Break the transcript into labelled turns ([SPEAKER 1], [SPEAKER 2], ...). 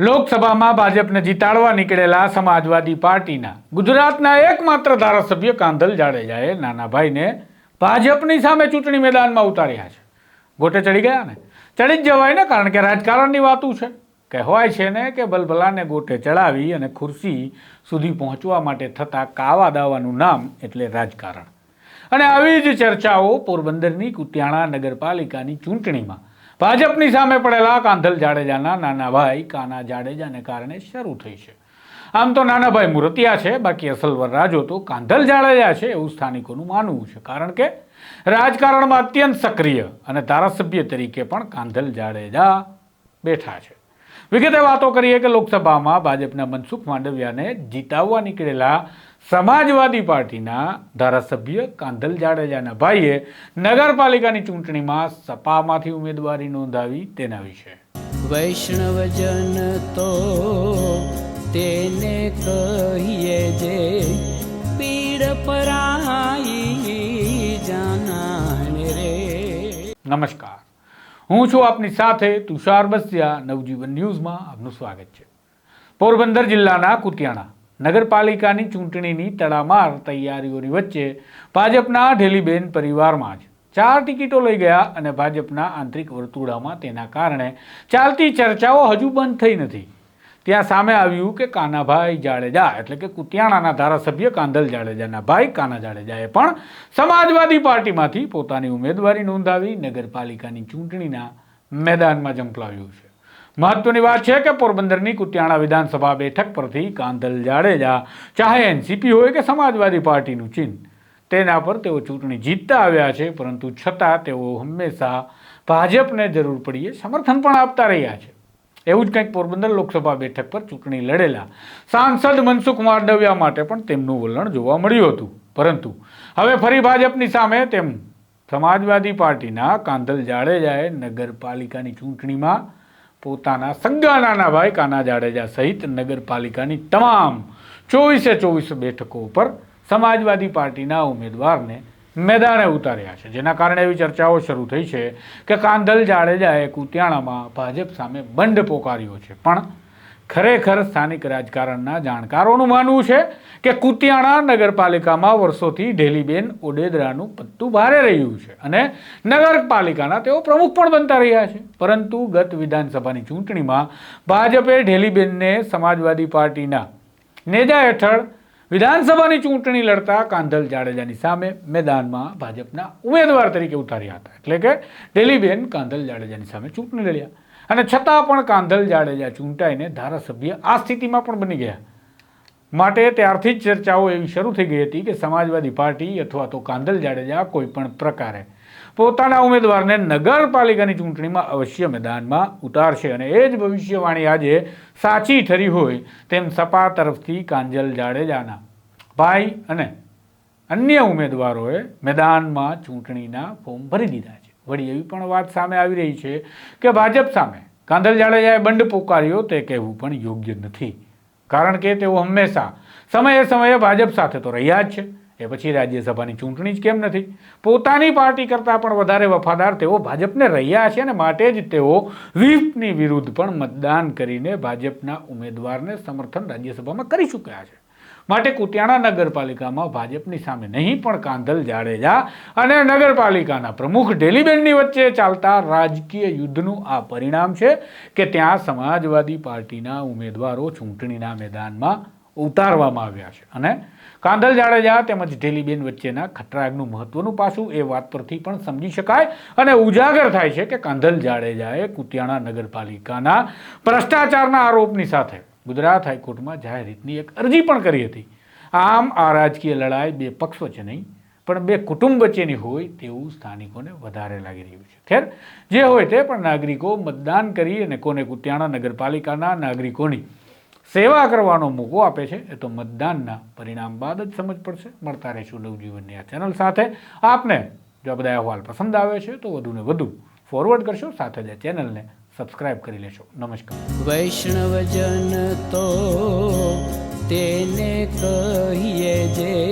[SPEAKER 1] લોકસભામાં ભાજપને જીતાડવા નીકળેલા સમાજવાદી પાર્ટીના ગુજરાતના એકમાત્ર ધારાસભ્ય કાંધલ જાડેજાએ નાનાભાઈને ભાજપની સામે ચૂંટણી મેદાનમાં ઉતાર્યા છે. ગોટે ચડી ગયા ને? ચડી જ જવાય ને કારણ કે રાજકારણની વાતું છે. કહેવાય છે ને કે બલબલાને ગોટે ચડાવી અને ખુરશી સુધી પહોંચવા માટે થતા કાવા દાવાનું નામ એટલે રાજકારણ. અને આવી જ ચર્ચાઓ પોરબંદરની કુતિયાણા નગરપાલિકાની ચૂંટણીમાં ભાજપની સામે પડેલા કાંધલ જાડેજાના નાના ભાઈ કાના જાડેજાને કારણે શરૂ થઈ છે. આમ તો નાનાભાઈ મૂર્તિયા છે, બાકી અસલ વરરાજો તો કાંધલ જાડેજા છે એવું સ્થાનિકોનું માનવું છે. કારણ કે રાજકારણમાં અત્યંત સક્રિય અને ધારાસભ્ય તરીકે પણ કાંધલ જાડેજા બેઠા છે. વિગતે વાતો કરીએ કે લોકસભામાં ભાજપના મનસુખ માંડવિયાને જીતાવવા નીકળેલા સમાજવાદી પાર્ટીના ધારાસભ્ય કાંધલ જાડેજાના ભાઈએ નગરપાલિકાની ચૂંટણીમાં સપામાંથી ઉમેદવારી નોંધાવી તેના વિશે.
[SPEAKER 2] વૈષ્ણવજન તો તેને કહીએ જે પીડ પરાઈ જાનાને રે.
[SPEAKER 1] નમસ્કાર. હું છું આપની સાથે તુષાર બસ્યા, નવજીવન ન્યૂઝમાં આપનું સ્વાગત છે. પોરબંદર જિલ્લાના કુતિયાણા નગરપાલિકાની ચૂંટણીની તડામાર તૈયારીઓની વચ્ચે ભાજપના ઢેલીબેન પરિવારમાં જ ચાર ટિકિટો લઈ ગયા અને ભાજપના આંતરિક વર્તુળામાં તેના કારણે ચાલતી ચર્ચાઓ હજુ બંધ થઈ નથી. ત્યાં સામે આવ્યું કે કાનાભાઈ જાડેજા, એટલે કે કુતિયાણાના ધારાસભ્ય કાંધલ જાડેજાના ભાઈ કાના જાડેજાએ પણ સમાજવાદી પાર્ટીમાંથી પોતાની ઉમેદવારી નોંધાવી નગરપાલિકાની ચૂંટણીના મેદાનમાં ઝંપલાવ્યું છે. મહત્વની વાત છે કે પોરબંદરની કુતિયાણા વિધાનસભા બેઠક પરથી કાંધલ જાડેજા ચાહે એનસીપી હોય કે સમાજવાદી પાર્ટીનું ચિહ્ન, તેના પર તેઓ ચૂંટણી જીતતા આવ્યા છે, પરંતુ છતાં તેઓ હંમેશા ભાજપને જરૂર પડીએ સમર્થન પણ આપતા રહ્યા છે. એવું જ કંઈક પોરબંદર લોકસભા બેઠક પર ચૂંટણી લડેલા સાંસદ મનસુખ માંડવિયા માટે પણ તેમનું વલણ જોવા મળ્યું હતું. પરંતુ હવે ફરી ભાજપની સામે તેમ સમાજવાદી પાર્ટીના કાંધલ જાડેજાએ નગરપાલિકાની ચૂંટણીમાં પોતાના સંગાનાના નાના ભાઈ કાના જાડેજા સહિત નગરપાલિકાની તમામ ચોવીસે ચોવીસ બેઠકો ઉપર સમાજવાદી પાર્ટીના ઉમેદવારને મેદાને ઉતાર્યા છે. જેના કારણે એવી ચર્ચાઓ શરૂ થઈ છે કે કાંધલ જાડેજાએ કુતિયાણામાં ભાજપ સામે બંધ પોકાર્યો છે. પણ ખરેખર સ્થાનિક રાજકારણના જાણકારોનું માનવું છે કે કુતિયાણા નગરપાલિકામાં વર્ષોથી ઢેલીબેન ઓડેદરાનું પત્તું ભારે રહ્યું છે અને નગરપાલિકાના તેઓ પ્રમુખ પણ બનતા રહ્યા છે. પરંતુ ગત વિધાનસભાની ચૂંટણીમાં ભાજપે ઢેલીબેનને સમાજવાદી પાર્ટીના નેજા હેઠળ વિધાનસભાની ચૂંટણી લડતા કાંધલ જાડેજાની સામે મેદાનમાં ભાજપના ઉમેદવાર તરીકે ઉતાર્યા હતા. એટલે કે ડેલીબેન કાંધલ જાડેજાની સામે ચૂંટણી લડ્યા. અને છતાં પણ કાંધલ જાડેજા ચૂંટાઈને ધારાસભ્ય આ સ્થિતિમાં પણ બની ગયા. માટે ત્યારથી જ ચર્ચાઓ એવી શરૂ થઈ ગઈ હતી કે સમાજવાદી પાર્ટી અથવા તો કાંધલ જાડેજા કોઈ પણ પ્રકારે પોતાના ઉમેદવારને નગરપાલિકાની ચૂંટણીમાં અવશ્ય મેદાનમાં ઉતારશે અને એ જ ભવિષ્યવાણી આજે સાચી ઠરી હોય તેમ સપા તરફથી કાંજલ જાડેજાના ભાઈ અને અન્ય ઉમેદવારોએ મેદાનમાં ચૂંટણીના ફોર્મ ભરી દીધા છે. વળી એવી પણ વાત સામે આવી રહી છે કે ભાજપ સામે કાંધલ જાડેજાએ બંડ પોકાર્યો તે કહેવું પણ યોગ્ય નથી. કારણ કે તેઓ હંમેશા સમયે સમયે ભાજપ સાથે તો રહ્યા જ છે. એ પછી રાજ્યસભાની ચૂંટણી જ કેમ નથી? પોતાની પાર્ટી કરતાં પણ વધારે વફાદાર તેઓ ભાજપને રહ્યા છે અને માટે જ તેઓ વ્હીપની વિરુદ્ધ પણ મતદાન કરીને ભાજપના ઉમેદવારને સમર્થન રાજ્યસભામાં કરી ચૂક્યા છે. માટે કુતિયાણા નગરપાલિકામાં ભાજપની સામે નહીં પણ કાંધલ જાડેજા અને નગરપાલિકાના પ્રમુખ ડેલીબેનની વચ્ચે ચાલતા રાજકીય યુદ્ધનું આ પરિણામ છે કે ત્યાં સમાજવાદી પાર્ટીના ઉમેદવારો ચૂંટણીના મેદાનમાં ઉતારવામાં આવ્યા છે. અને કાંધલ જાડેજા તેમજ ઢેલીબેન વચ્ચેના ખતરાગનું મહત્વનું પાસું એ વાત પરથી પણ સમજી શકાય. અને ઉજાગર થાય છે કે કાંધલ જાડેજાએ કુતિયાણા નગરપાલિકાના ભ્રષ્ટાચારના આરોપની સાથે ગુજરાત હાઈકોર્ટમાં જાહેર હિતની એક અરજી પણ કરી હતી. આમ આ રાજકીય લડાઈ બે પક્ષ વચ્ચે નહીં, પણ બે કુટુંબ વચ્ચેની હોય તેવું સ્થાનિકોને વધારે લાગી રહ્યું છે. ખેર, જે હોય તે પણ નાગરિકો મતદાન કરી અને કોને કુતિયાણા નગરપાલિકાના નાગરિકોની સેવા કરવાનો મોકો આપે છે, એ તો મતદાનના પરિણામ બાદ જ સમજ પડશે. મળતા રહીશું નવજીવનની આ ચેનલ સાથે. આપને જો બધા અહેવાલ પસંદ આવે છે, તો વધુને વધુ ફોરવર્ડ કરશો, સાથે જ ચેનલને સબસ્ક્રાઇબ કરી લેશો. નમસ્કાર.
[SPEAKER 2] વૈષ્ણવજન તો તેને કહીએ જે